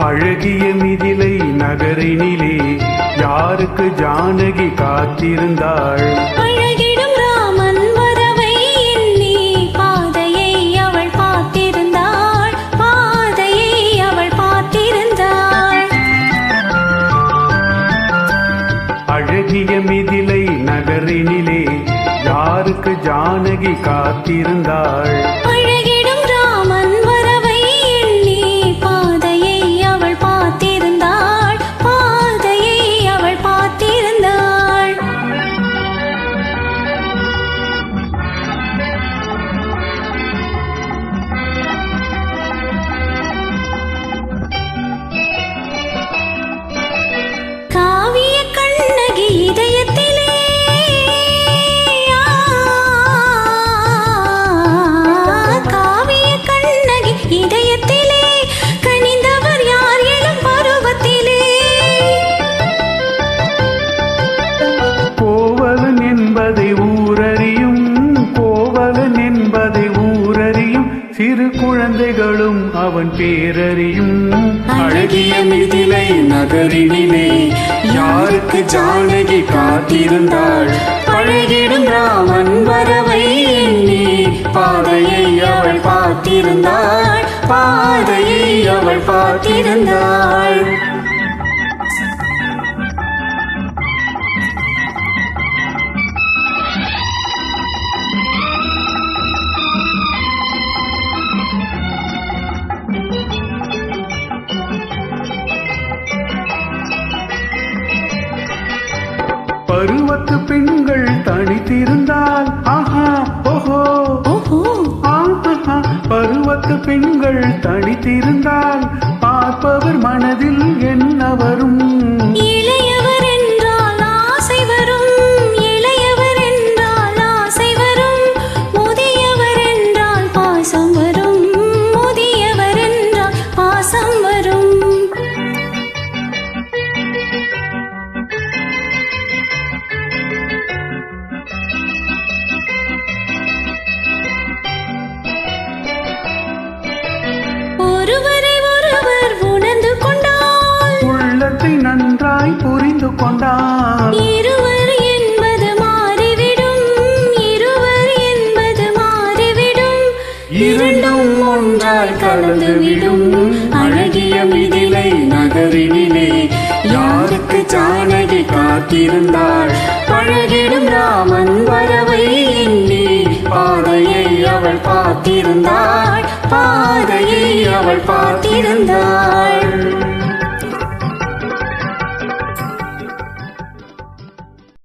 அழகிய மிதிலை நகரினிலே யாருக்கு ஜானகி காத்திருந்தாள்? அழகிடும் ராமன் வரவை எண்ணி பாதையை அவள் பார்த்திருந்தாள். பாதையை அவள் பார்த்திருந்தாள். அழகிய மிதிலை நகரினிலே யாருக்கு ஜானகி காத்திருந்தாள்? குழந்தைகளும் அவன் பேரறியும். அழகிய மிதிலை நகரினிலே யாருக்கு ஜானகி காத்திருந்தாள்? பழகிடும் ராமன் வரவை எண்ணி பாதையை அவள் பார்த்திருந்தாள். பாதையை அவள் பார்த்திருந்தாள். பருவத்து பெண்கள் தனித்திருந்தால் ஆஹா ஓஹோ. ஓஹோ. ஆஹா பருவத்து பெண்கள் தனித்திருந்தால் ஒருவரை ஒருவர் உணர்ந்து கொண்டால் உள்ளத்தை நன்றாய் புரிந்து கொண்டான் இருவர் என்பது மாறிவிடும் இருவர் என்பது மாறிவிடும். இரண்டும் ஒன்றாய் கலந்துவிடும். அழகிய மிதிலை நகரினிலே யாருக்கு ஜானகி காத்திருந்தாள்? பழகிடும் ராமன் வரவை எண்ணி பாதையை அவள் பார்த்திருந்தாள். பாதையை அவள் பார்த்திருந்தாள்